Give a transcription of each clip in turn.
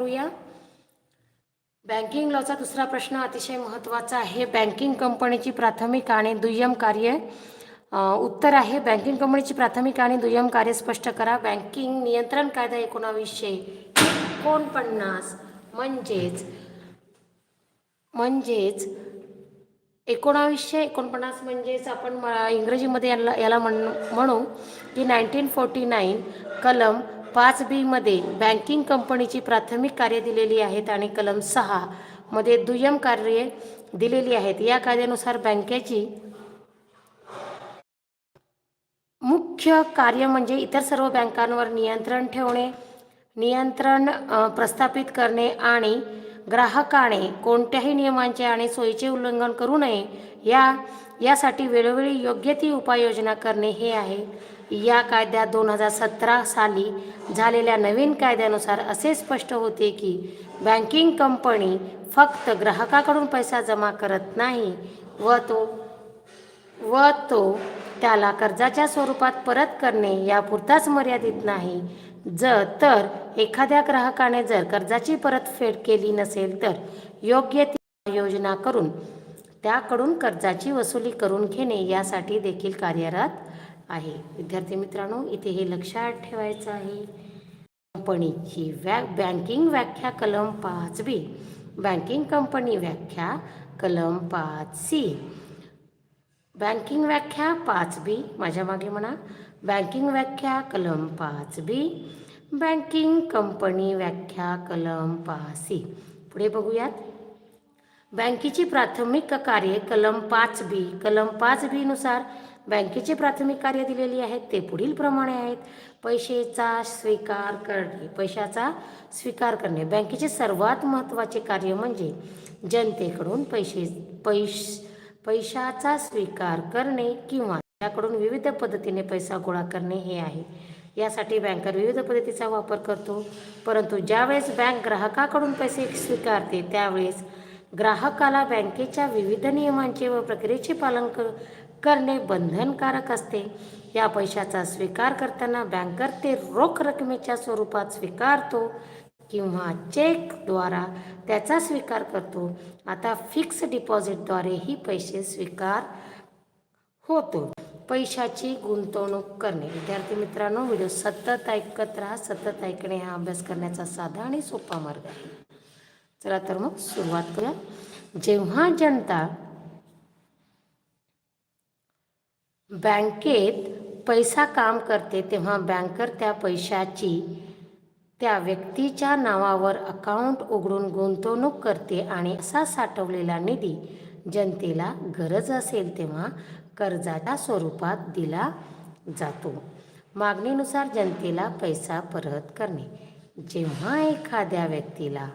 करूया. बँकिंग लॉचा दुसरा प्रश्न अतिशय महत्त्वाचा आहे. बँकिंग कंपनीची प्राथमिक आणि दुय्यम कार्य. उत्तर आहे बँकिंग कंपनीची प्राथमिक आणि दुय्यम कार्य स्पष्ट करा. बँकिंग नियंत्रण कायदा एकोणावीसशे एकोणपन्नास म्हणजेच म्हणजेच एकोणावीसशे एकोणपन्नास म्हणजेच आपण इंग्रजीमध्ये याला याला म्हण म्हणू की नाईन्टीन फोर्टी नाईन कलम पाच बीमध्ये बँकिंग कंपनीची प्राथमिक कार्य दिलेली आहेत आणि कलम सहा मध्ये दुय्यम कार्ये दिलेली आहेत. या कायद्यानुसार बँकेची मुख्य कार्य म्हणजे इतर सर्व बँकांवर नियंत्रण ठेवणे नियंत्रण प्रस्थापित करणे आणि ग्राहकाने कोणत्याही नियमांचे आणि सोयीचे उल्लंघन करू नये या यासाठी वेळोवेळी योग्य ती उपाययोजना करणे हे आहे. या कायद्यात दोन हजार सतरा साली झालेल्या नवीन कायद्यानुसार असे स्पष्ट होते की बँकिंग कंपनी फक्त ग्राहकाकडून पैसा जमा करत नाही व तो व तो त्याला कर्जाच्या स्वरूपात परत करणे यापुरताच मर्यादित नाही. जर तर एखाद्या ग्राहकाने जर कर्जाची परतफेड केली नसेल तर योग्य ती योजना करून त्याकडून कर्जाची वसुली करून घेणे यासाठी देखील कार्यरत आहे. विद्यार्थी मित्रांनो इथे हे लक्षात ठेवायचं आहे. कंपनीची व्या बँकिंग व्याख्या कलम पाच बी. बँकिंग कंपनी व्याख्या कलम पाच सी. बँकिंग व्याख्या पाच बी. माझ्या मागे म्हणा. बँकिंग व्याख्या कलम पाच बी. बँकिंग कंपनी व्याख्या कलम पाच सी. पुढे बघूयात. बँकेची प्राथमिक कार्ये कलम पाच बी. कलम पाच बी नुसार बँकेचे प्राथमिक कार्य दिलेली आहेत ते पुढील प्रमाणे आहेत. पैशाचा स्वीकार करणे पैशाचा स्वीकार करणे. बँकेचे सर्वात महत्त्वाचे कार्य म्हणजे जनतेकडून पैसे पैश पैशाचा स्वीकार करणे किंवा त्याकडून विविध पद्धतीने पैसा गोळा करणे हे आहे. यासाठी बँकर विविध पद्धतीचा वापर करतो. परंतु ज्यावेळेस बँक ग्राहकाकडून पैसे स्वीकारते त्यावेळेस ग्राहकाला बँकेच्या विविध नियमांचे व प्रक्रियेचे पालन कर करणे बंधनकारक असते. या पैशाचा स्वीकार करताना बँकर ते रोख रकमेच्या स्वरूपात स्वीकारतो किंवा चेकद्वारा त्याचा स्वीकार करतो. आता फिक्स डिपॉझिटद्वारेही पैसे स्वीकार होतो. पैशाची गुंतवणूक करणे. विद्यार्थी मित्रांनो व्हिडिओ सतत ऐकत राहा. सतत ऐकणे हा अभ्यास करण्याचा साधा आणि सोपा मार्ग आहे. चला तर मग सुरुवात करूया. जेव्हा जनता बँकेत पैसा काम करते तेव्हा बँकर त्या पैशाची त्या व्यक्तीच्या नावावर अकाउंट उघडून गुंतवणूक करते आणि असा साठवलेला निधी जनतेला गरज असेल तेव्हा कर्जाच्या स्वरूपात दिला जातो. मागणीनुसार जनतेला पैसा परत करणे. जेव्हा एखाद्या व्यक्तीला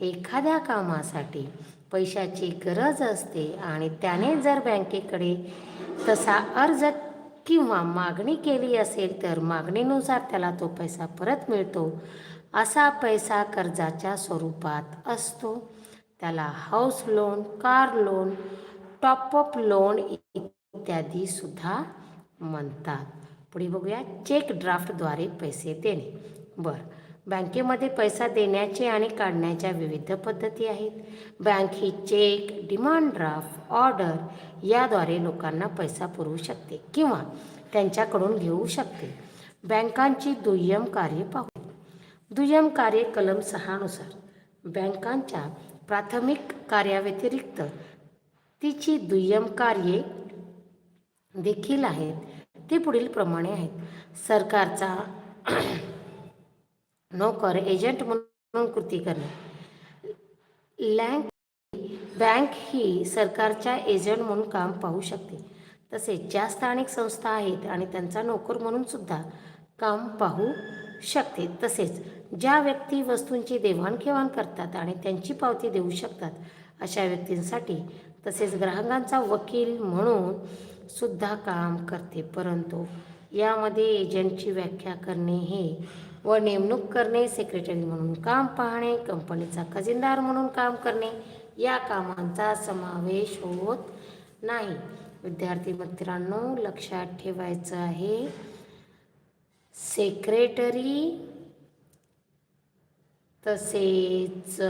एखाद्या कामासाठी पैशाची गरज असते आणि त्याने जर बँकेकडे तसा अर्ज किंवा मागणी केली असेल तर मागणीनुसार त्याला तो पैसा परत मिळतो. असा पैसा कर्जाच्या स्वरूपात असतो. त्याला house loan car loan top up loan इत्यादी सुद्धा म्हणतात. पुढे बघूया चेक ड्राफ्टद्वारे पैसे देणे. बरं. बँकेमध्ये पैसा देण्याचे आणि काढण्याच्या विविध पद्धती आहेत. बँक ही चेक डिमांड ड्राफ्ट ऑर्डर याद्वारे लोकांना पैसा पुरवू शकते किंवा त्यांच्याकडून घेऊ शकते. बँकांची दुय्यम कार्ये पाहू. दुय्यम कार्य कलम सहानुसार बँकांच्या प्राथमिक कार्याव्यतिरिक्त तिची दुय्यम कार्ये देखील आहेत. ते पुढील प्रमाणे आहेत. सरकारचा नोकर एजंट म्हणून कृती करणे. लँक बँक ही सरकारच्या एजंट म्हणून काम पाहू शकते. तसेच ज्या स्थानिक संस्था आहेत आणि त्यांचा नोकर म्हणून सुद्धा काम पाहू शकते. तसेच ज्या व्यक्ती वस्तूंची देवाणघेवाण करतात आणि त्यांची पावती देऊ शकतात अशा व्यक्तींसाठी तसेच ग्राहकांचा वकील म्हणून सुद्धा काम करते. परंतु यामध्ये एजंटची व्याख्या करणे हे व नेमणूक करणे सेक्रेटरी म्हणून काम पाहणे कंपनीचा खजिनदार म्हणून काम करणे या कामांचा समावेश होत नाही. विद्यार्थी मित्रांनो लक्षात ठेवायचं आहे सेक्रेटरी तसेच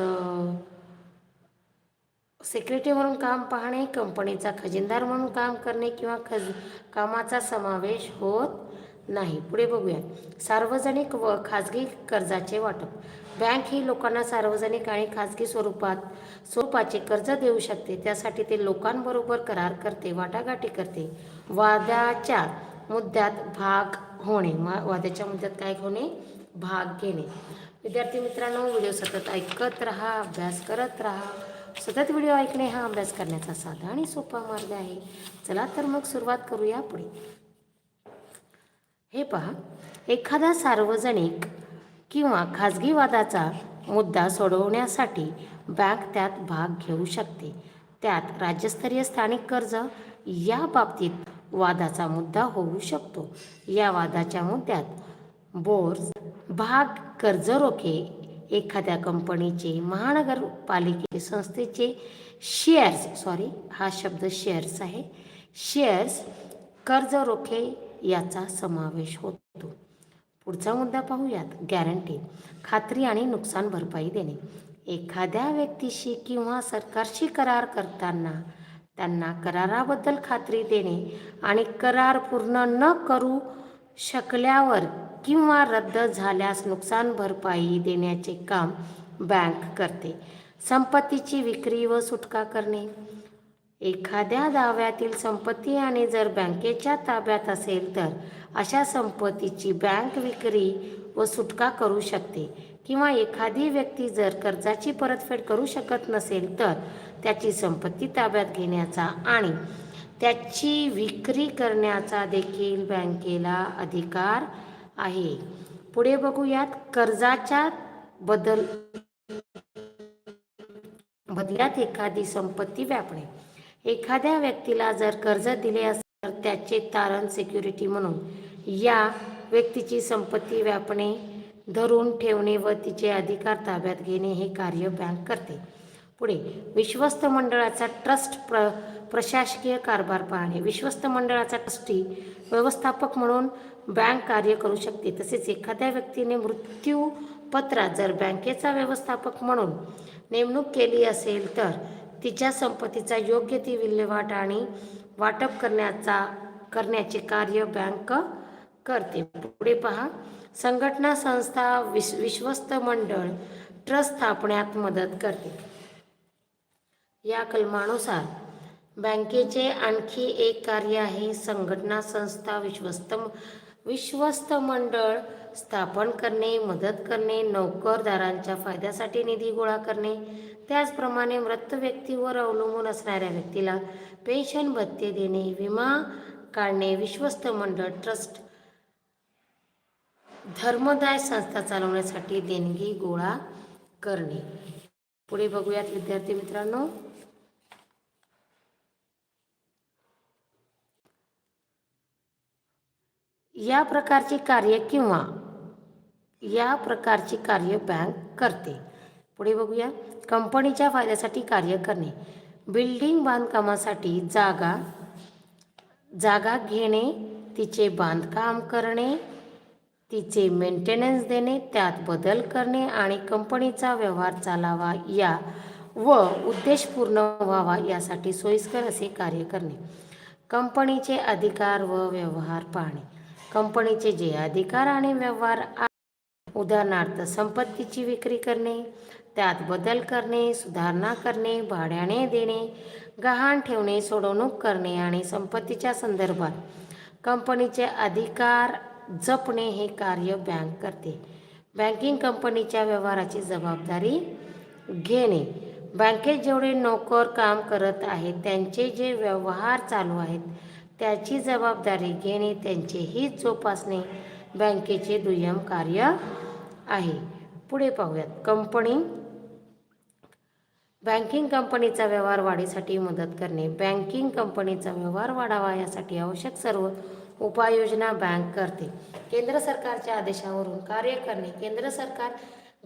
सेक्रेटरी म्हणून काम पाहणे कंपनीचा खजिनदार म्हणून काम करणे किंवा खज कामाचा समावेश होत नाही. पुढे बघूया सार्वजनिक व खाजगी कर्जाचे वाटप. बँक ही लोकांना सार्वजनिक आणि खाजगी स्वरूपात स्वरूपाचे कर्ज देऊ शकते. त्यासाठी ते लोकांबरोबर करार करते वाटाघाटी करते. वादाच्या मुद्द्यात भाग होणे. मा- वादाच्या मुद्द्यात काय होणे? भाग घेणे. विद्यार्थी मित्रांनो व्हिडिओ सतत ऐकत राहा अभ्यास करत राहा. सतत व्हिडिओ ऐकणे हा अभ्यास करण्याचा साधा आणि सोपा मार्ग आहे. चला तर मग सुरुवात करूया पुढे. हे पहा एखादा सार्वजनिक किंवा खाजगी वादाचा मुद्दा सोडवण्यासाठी बँक त्यात भाग घेऊ शकते. त्यात राज्यस्तरीय स्थानिक कर्ज या बाबतीत वादाचा मुद्दा होऊ शकतो. या वादाच्या मुद्द्यात बोर्स भाग कर्ज रोखे एखाद्या कंपनीचे महानगरपालिके संस्थेचे शेअर्स सॉरी हा शब्द शेअर्स आहे. शेअर्स कर्ज रोखे याचा समावेश होतो. पुढचा मुद्दा पाहूयात. गॅरंटी खात्री आणि नुकसान भरपाई देणे. एखाद्या व्यक्तीशी किंवा सरकारशी करार करताना त्यांना कराराबद्दल खात्री देणे आणि करार पूर्ण न करू शकल्यावर किंवा रद्द झाल्यास नुकसान भरपाई देण्याचे काम बँक करते. संपत्तीची विक्री व सुटका करणे. एखाद्या दाव्यातील संपत्ती आणि जर बँकेच्या ताब्यात असेल तर अशा संपत्तीची बँक विक्री व सुटका करू शकते. किंवा एखादी व्यक्ती जर कर्जाची परतफेड करू शकत नसेल तर त्याची संपत्ती ताब्यात घेण्याचा आणि त्याची विक्री करण्याचा देखील बँकेला अधिकार आहे. पुढे बघूयात कर्जाच्या बदल बदल्यात एखादी संपत्ती व्यापणे. एखाद्या व्यक्तीला जर कर्ज दिले असेल तर त्याचे तारण सिक्युरिटी म्हणून. या व्यक्तीची संपत्ती व्यापणे धरून ठेवणे व तिचे अधिकार ताब्यात घेणे हे कार्य बँक करते. पुढे विश्वस्त मंडळाचा ट्रस्ट प्र प्रशासकीय कारभार पाहणे. विश्वस्त मंडळाचा ट्रस्टी व्यवस्थापक म्हणून बँक कार्य करू शकते. तसेच एखाद्या व्यक्तीने मृत्यू पत्रात जर बँकेचा व्यवस्थापक म्हणून नेमणूक केली असेल तर तिच्या संपत्तीचा योग्य ती विल्हेवाट आणि वाटप करण्याचा करण्याचे कार्य बँक करते. पुढे पहा. संघटना संस्था विश विश्वस्त मंडळ ट्रस्ट स्थापण्यात मदत करते. या कलमानुसार बँकेचे आणखी एक कार्य आहे संघटना संस्था विश्वस्त विश्वस्त मंडळ स्थापन करणे मदत करणे नोकरदारांच्या फायद्यासाठी निधी गोळा करणे त्याचप्रमाणे मृत व्यक्तीवर अवलंबून असणाऱ्या व्यक्तीला पेन्शन भत्ते देणे विमा काढणे विश्वस्त मंडळ ट्रस्ट धर्मदाय संस्था चालवण्यासाठी देणगी गोळा करणे. पुढे बघूयात विद्यार्थी मित्रांनो. या प्रकारची कार्य किंवा या प्रकारची कार्य बँक करते. पुढे बघूया. कंपनीच्या फायद्यासाठी कार्य करणे. बिल्डिंग बांधकामासाठी जागा जागा घेणे तिचे बांधकाम करणे तिचे मेंटेनन्स देणे त्यात बदल करणे आणि कंपनीचा व्यवहार चालावा या व उद्देश पूर्ण व्हावा यासाठी सोयीस्कर असे कार्य करणे. कंपनीचे अधिकार व व्यवहार पाहणे. कंपनीचे जे अधिकार आणि व्यवहार उदाहरणार्थ संपत्तीची विक्री करणे त्यात बदल करणे सुधारणा करणे भाड्याने देणे गहाण ठेवणे सोडवणूक करणे आणि संपत्तीच्या संदर्भात कंपनीचे अधिकार जपणे हे कार्य बँक करते. बँकिंग कंपनीच्या व्यवहाराची जबाबदारी घेणे. बँकेत जेवढे नोकर काम करत आहेत त्यांचे जे व्यवहार चालू आहेत त्याची जबाबदारी घेणे त्यांचे हित जोपासणे बँकेचे दुय्यम कार्य आहे. पुढे पाहूयात. कंपनी बँकिंग कंपनीचा व्यवहार वाढीसाठी मदत करणे. बँकिंग कंपनीचा व्यवहार वाढावा यासाठी आवश्यक सर्व उपाययोजना बँक करते. केंद्र सरकारच्या आदेशावरून कार्य करणे. केंद्र सरकार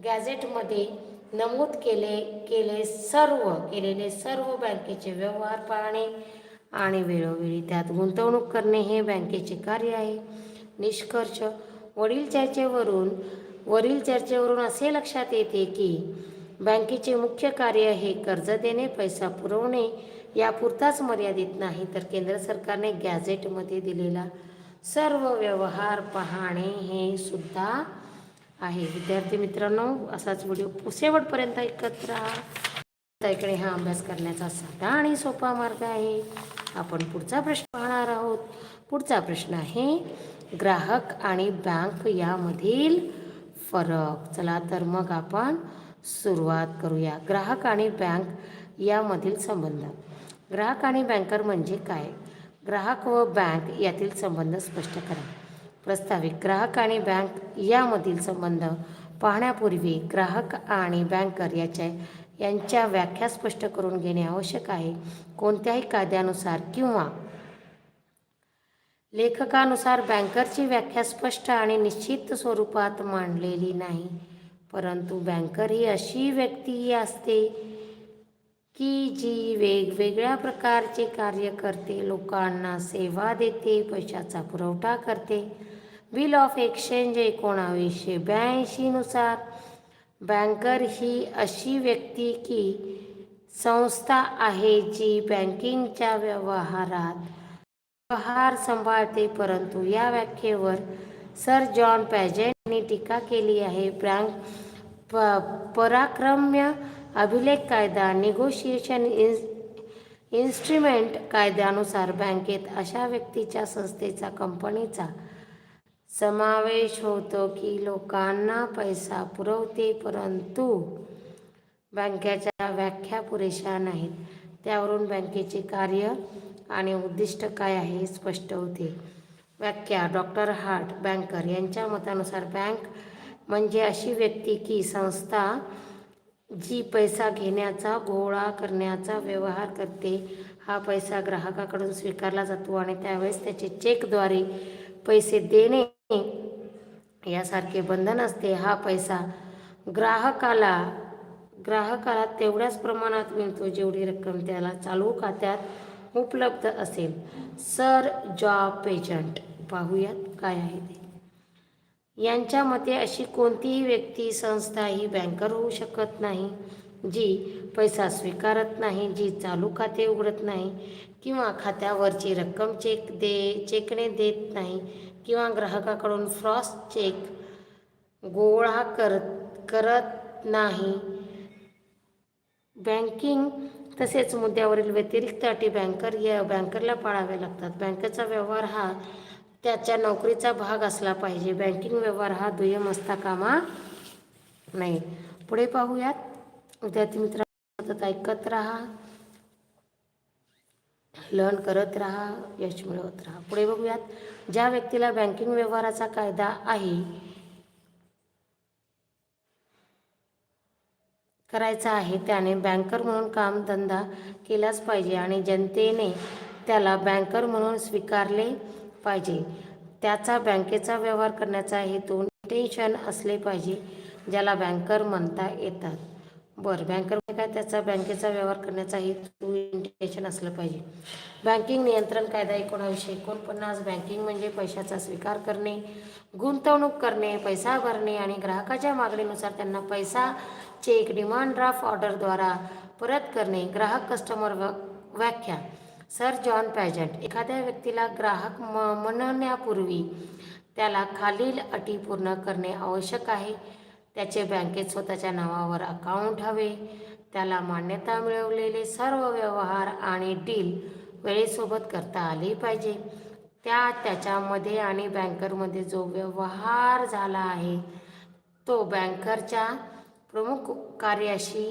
गॅझेटमध्ये नमूद केले केले सर्व केलेले सर्व बँकेचे व्यवहार पाहणे आणि वेळोवेळी त्यात गुंतवणूक करणे हे बँकेचे कार्य आहे. निष्कर्ष वडील चर्चेवरून वरील चर्चेवरून असे लक्षात येते की बँकेचे मुख्य कार्य हे कर्ज देणे पैसा पुरवणे. यापुरताच मर्यादित नाही तर केंद्र सरकारने गॅझेटमध्ये दिलेला सर्व व्यवहार पाहणे हे सुद्धा आहे. विद्यार्थी मित्रांनो असाच व्हिडिओ शेवटपर्यंत ऐकत राहा. इकडे हा अभ्यास करण्याचा साधा आणि सोपा मार्ग आहे. आपण पुढचा प्रश्न पाहणार आहोत. पुढचा प्रश्न आहे ग्राहक आणि बँक यामधील फरक. चला तर मग आपण सुरुवात करूया. ग्राहक आणि बँक यामधील संबंध. ग्राहक आणि बँकर म्हणजे काय? ग्राहक व बँक यातील संबंध स्पष्ट करा. प्रस्तावित ग्राहक आणि बँक यामधील संबंध पाहण्यापूर्वी ग्राहक आणि बँकर याच्या यांच्या व्याख्या स्पष्ट करून घेणे आवश्यक आहे. कोणत्याही कायद्यानुसार किंवा लेखकानुसार बँकरची व्याख्या स्पष्ट आणि निश्चित स्वरूपात मांडलेली नाही. परंतु बँकर ही अशी व्यक्ती असते की जी वेगवेगळ्या प्रकारचे कार्य करते लोकांना सेवा देते पैशाचा पुरवठा करते. बिल ऑफ एक्सचेंज एकोणावीसशे ब्याऐंशीनुसार बँकर ही अशी व्यक्ती की संस्था आहे जी बँकिंगच्या व्यवहारात व्यवहार सांभाळते. परंतु या व्याख्येवर सर जॉन पॅजेंटनी टीका केली आहे. बँक प पराक्रम्य अभिलेख कायदा निगोशिएशन इन्स इन्स्ट्रुमेंट कायद्यानुसार बँकेत अशा व्यक्तीच्या संस्थेचा कंपनीचा समावेश होतो की लोकांना पैसा पुरवते परंतु बँकेच्या व्याख्या पुरेशा नाहीत. त्यावरून बँकेचे कार्य आणि उद्दिष्ट काय आहे हे स्पष्ट होते. व्याख्या डॉक्टर हार्ट बँकर यांच्या मतानुसार बँक म्हणजे अशी व्यक्ती की संस्था जी पैसा घेण्याचा गोळा करण्याचा व्यवहार करते हा पैसा ग्राहकाकडून स्वीकारला जातो आणि त्यावेळेस त्याचे चेकद्वारे पैसे देणे यासारखे बंधन असते. हा पैसा ग्राहकाला ग्राहकाला तेवढ्याच प्रमाणात मिळतो जेवढी रक्कम त्याला चालू खात्यात उपलब्ध असेल. सर जॉब पेजंट पाहूयात काय आहे ते. यांच्या मते अशी कोणतीही व्यक्ती संस्था ही बँकर होऊ शकत नाही जी पैसा स्वीकारत नाही जी चालू खाते उघडत नाही किंवा खात्यावरची रक्कम चेक दे चेकने देत नाही किंवा ग्राहकाकडून फ्रॉस चेक गोळा करत करत नाही. बँकिंग तसेच मुद्द्यावरील व्यतिरिक्त अटी बँकर या बँकरला पाळाव्या लागतात. बँकेचा व्यवहार हा त्याच्या नोकरीचा भाग असला पाहिजे. बँकिंग व्यवहार हा दुय्यम असता कामा नाही पुढे पाहूयात. विद्यार्थी मित्र सतत ऐकत राहा. लर्न करत राहा. यश मिळवत राहा. पुढे बघूयात. ज्या व्यक्तीला बँकिंग व्यवहाराचा कायदा आहे करायचा आहे त्याने बँकर म्हणून कामधंदा केलाच पाहिजे आणि जनतेने त्याला बँकर म्हणून स्वीकारले. पाहिजे. त्याचा बँकेचा व्यवहार करण्याचा हेतू टेन्शन असले पाहिजे ज्याला बँकर म्हणता येतात. बरं बँकर म्हणजे काय? त्याचा बँकेचा व्यवहार करण्याचा हेतू इंटेन्शन असलं पाहिजे. बँकिंग नियंत्रण कायदा एकोणावीसशे एकोणपन्नास. बँकिंग म्हणजे पैशाचा स्वीकार करणे गुंतवणूक करणे पैसा भरणे आणि ग्राहकाच्या मागणीनुसार त्यांना पैसा चेक डिमांड ड्राफ्ट ऑर्डरद्वारा परत करणे. ग्राहक कस्टमर व्य व्याख्या. सर जॉन पॅजंट एखाद्या व्यक्तीला ग्राहक म म्हणण्यापूर्वी त्याला खालील अटी पूर्ण करणे आवश्यक आहे. त्याचे बँकेत स्वतःच्या नावावर अकाउंट हवे. त्याला मान्यता मिळवलेले सर्व व्यवहार आणि डील वेळेसोबत करता आले पाहिजे. त्या त्याच्यामध्ये आणि बँकरमध्ये जो व्यवहार झाला आहे तो बँकरच्या प्रमुख कार्याशी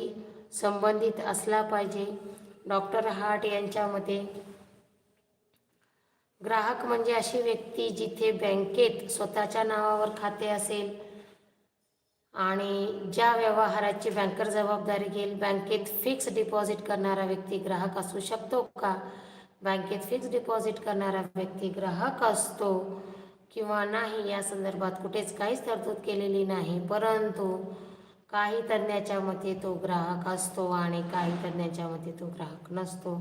संबंधित असला पाहिजे. डॉक्टर हार्ट यांच्या मते ग्राहक म्हणजे अशी व्यक्ती जिथे बँकेत स्वतःच्या नावावर खाते असेल आणि ज्या व्यवहाराची बँकर जबाबदारी घेईल बँकेत फिक्स डिपॉझिट करणारा व्यक्ती ग्राहक असू शकतो का? बँकेत फिक्स डिपॉझिट करणारा व्यक्ती ग्राहक असतो किंवा नाही या संदर्भात कुठेच काहीच तरतूद केलेली नाही. परंतु काही तज्ज्ञाच्या मते तो ग्राहक असतो आणि काही तज्ज्ञाच्या मते तो ग्राहक नसतो.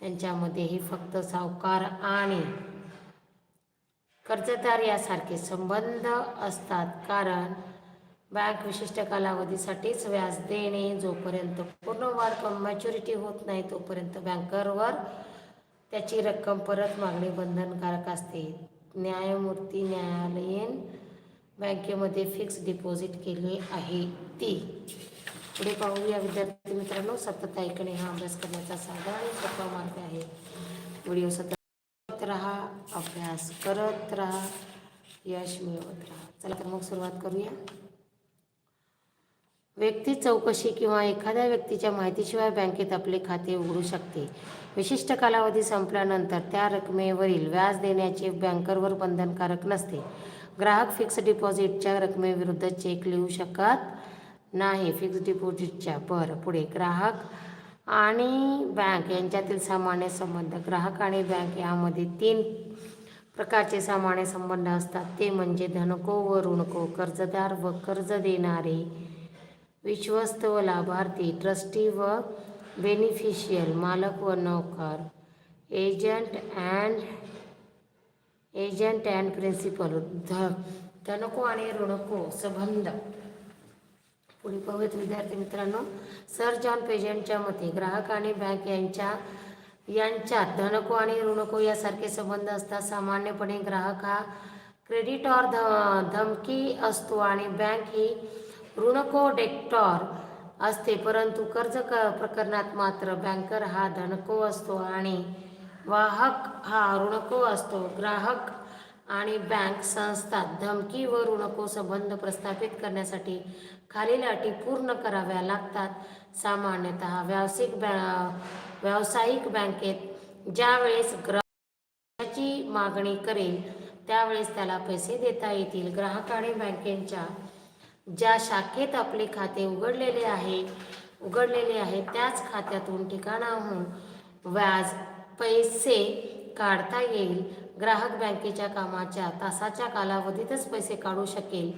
त्यांच्यामध्येही फक्त सावकार आणि कर्जदार यासारखे संबंध असतात. कारण बँक विशिष्ट कालावधीसाठीच व्याज देणे जोपर्यंत पूर्ण वाढ मॅच्युरिटी होत नाही तोपर्यंत बँकरवर त्याची रक्कम परत मागणे बंधनकारक असते. न्यायमूर्ती न्यायालयीन बँकेमध्ये फिक्स डिपॉझिट केले आहे ती. पुढे पाहूया विद्यार्थी मित्रांनो सतत ऐकणे हा अभ्यास करण्याचा साधा आणि सोपा मार्ग आहे. व्हिडिओ सतत राहा अभ्यास करत राहा यश मिळवत राहा. चला तर मग सुरुवात करूया. व्यक्ती चौकशी किंवा एखाद्या व्यक्तीच्या माहितीशिवाय बँकेत आपले खाते उघडू शकते. विशिष्ट कालावधी संपल्यानंतर त्या रकमेवरील व्याज देण्याचे बँकरवर बंधनकारक नसते. ग्राहक फिक्स डिपॉझिटच्या रकमेविरुद्ध चेक लिहू शकत नाही. फिक्स डिपॉझिटच्या बरं. पुढे ग्राहक आणि बँक यांच्यातील सामान्य संबंध. ग्राहक आणि बँक यामध्ये तीन प्रकारचे सामान्य संबंध असतात. ते म्हणजे धनको व ऋणको कर्जदार व कर्ज देणारे विश्वस्त व लाभार्थी ट्रस्टी व बेनिफिशियल मालक व नोकर agent and agent and principal. ध धनको आणि ऋणको संबंध. पुढे पाहूयात विद्यार्थी मित्रांनो. सर जॉन पेजंटच्या मते ग्राहक आणि बँक यांच्या यांच्यात धनको आणि ऋणको यासारखे संबंध असतात. सामान्यपणे ग्राहक हा क्रेडिटॉर ध धमकी असतो आणि बँक ही ऋणको डेक्टॉर असते. परंतु कर्ज क प्रकरणात मात्र बँकर हा धनको असतो आणि वाहक हा ऋणको असतो. ग्राहक आणि बँक संस्था धमकी व ऋणको संबंध प्रस्थापित करण्यासाठी खालील अटी पूर्ण कराव्या लागतात. सामान्यतः व्यावसायिक बॅ व्यावसायिक बँकेत ज्यावेळेस ग्राहकाची मागणी करेल त्यावेळेस त्याला पैसे देता येतील. ग्राहक आणि बँकेच्या ज्या शाखेत आपले खाते उघडलेले आहे उघडलेले आहे त्याच खात्यातून ठिकाणाहून व्याज पैसे काढता येईल. ग्राहक बँकेच्या कामाच्या तासाच्या कालावधीतच पैसे काढू शकेल.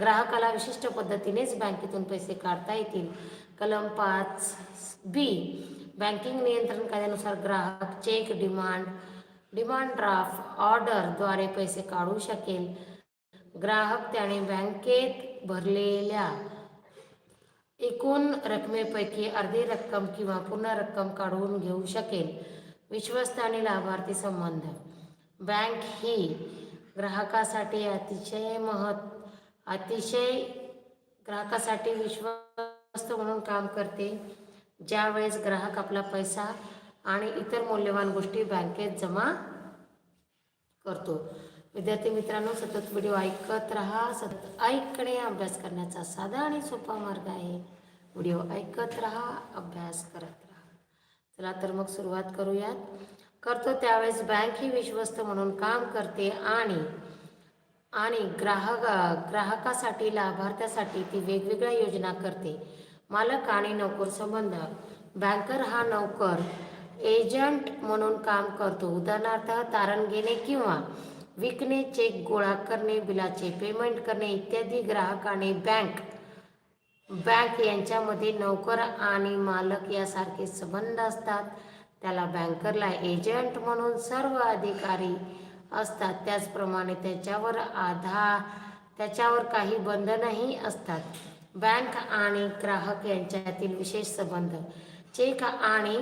ग्राहकाला विशिष्ट पद्धतीनेच बँकेतून पैसे काढता येतील. कलम पाच बी. बँकिंग नियंत्रण कायद्यानुसार ग्राहक चेक डिमांड डिमांड ड्राफ्ट ऑर्डरद्वारे पैसे काढू शकेल. ग्राहक त्याने बँकेत भरलेल्या एकूण रकमेपैकी अर्धी रक्कम किंवा पूर्ण रक्कम काढून घेऊ शकेल. विश्वस्त आणि लाभार्थी संबंध. बँक ही ग्राहकासाठी अतिशय महत् अतिशय ग्राहकासाठी विश्वस्त म्हणून काम करते. ज्यावेळेस ग्राहक आपला पैसा आणि इतर मौल्यवान गोष्टी बँकेत जमा करतो. विद्यार्थी मित्रांनो सतत व्हिडिओ ऐकत राहा. सतत ऐकणे अभ्यास करण्याचा साधा आणि सोपा मार्ग आहे. व्हिडिओ ऐकत राहा अभ्यास करत राहा. चला तर मग सुरुवात करूयात. करतो त्यावेळेस बँक ही विश्वस्त म्हणून काम करते आणि आणि ग्राहक ग्राहकासाठी लाभार्थ्यासाठी ती वेगवेगळ्या योजना करते. मालक आणि नोकर संबंध. बँकर हा नोकर एजंट म्हणून काम करतो. उदाहरणार्थ तारण घेणे किंवा विकणे चेक गोळा करणे बिलाचे पेमेंट करणे इत्यादी ग्राहकाने बँक बँक यांच्यामध्ये नोकर आणि मालक यासारखे संबंध असतात. त्याला बँकरला एजंट म्हणून सर्व अधिकारी असतात. त्याचप्रमाणे त्याच्यावर आधार त्याच्यावर काही बंधनही असतात. बँक आणि ग्राहक यांच्यातील विशेष संबंध चेक आणि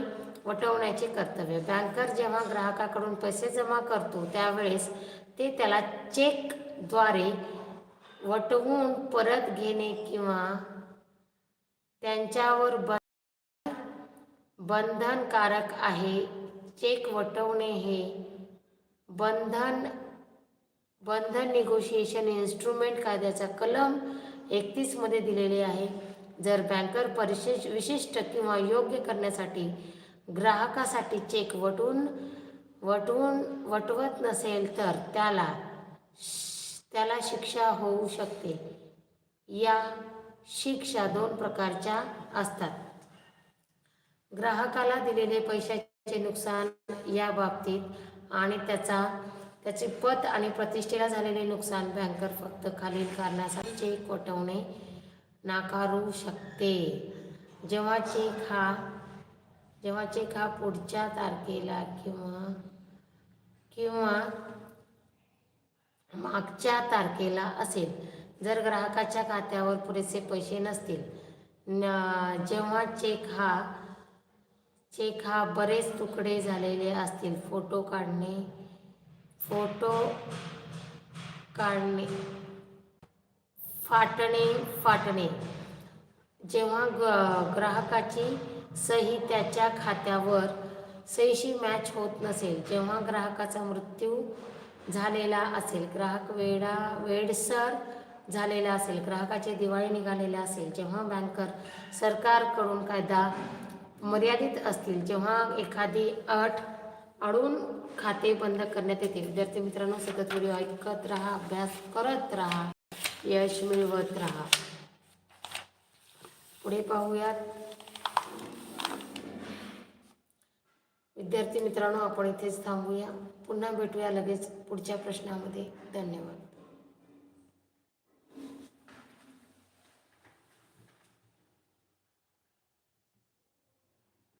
वटवण्याचे कर्तव्य. बँकर जेव्हा ग्राहकाकडून पैसे जमा करतो त्यावेळेस ते त्याला चेकद्वारे वटवून परत घेणे किंवा त्यांच्यावर बंद बंधनकारक आहे. चेक वटवणे हे बंधन बंधन निगोशिएशन इन्स्ट्रुमेंट कायद्याचा कलम एकतीसमध्ये दिलेले आहे. जर बँकर परिशेष विशिष्ट किंवा योग्य करण्यासाठी ग्राहकासाठी चेक वटवून वटवून वटवत नसेल तर त्याला त्याला शिक्षा होऊ शकते. या शिक्षा दोन प्रकारच्या असतात. ग्राहकाला दिलेले पैशाचे नुकसान या बाबतीत आणि त्याचा त्याचे पत आणि प्रतिष्ठेला झालेले नुकसान बँकर फक्त खालील कारणासाठी चेक वटवणे नाकारू शकते. जेव्हा चेक हा जेव्हा चेक हा पुढच्या तारखेला किंवा किंवा मागच्या तारखेला असेल जर ग्राहकाच्या खात्यावर पुरेसे पैसे नसतील न जेव्हा चेक हा चेक हा बरेच तुकडे झालेले असतील. फोटो काढणे फोटो काढणे फाटणे फाटणे. जेव्हा ग ग्राहकाची सही त्याच्या खात्यावर सहीशी मॅच होत नसेल जेव्हा ग्राहकाचा मृत्यू झालेला असेल. ग्राहक वेळा वेळसर झालेला असेल ग्राहकाचे दिवाळी निघालेले असेल जेव्हा बँकर सरकारकडून कायदा मर्यादित असतील जेव्हा एखादी अट अडून खाते बंद करण्यात येते विद्यार्थी मित्रांनो सतत व्हिडिओ ऐकत राहा अभ्यास करत राहा यश मिळवत राहा. पुढे पाहूयात. विद्यार्थी मित्रांनो आपण इथेच थांबूया. पुन्हा भेटूया लगेच पुढच्या प्रश्नामध्ये. धन्यवाद.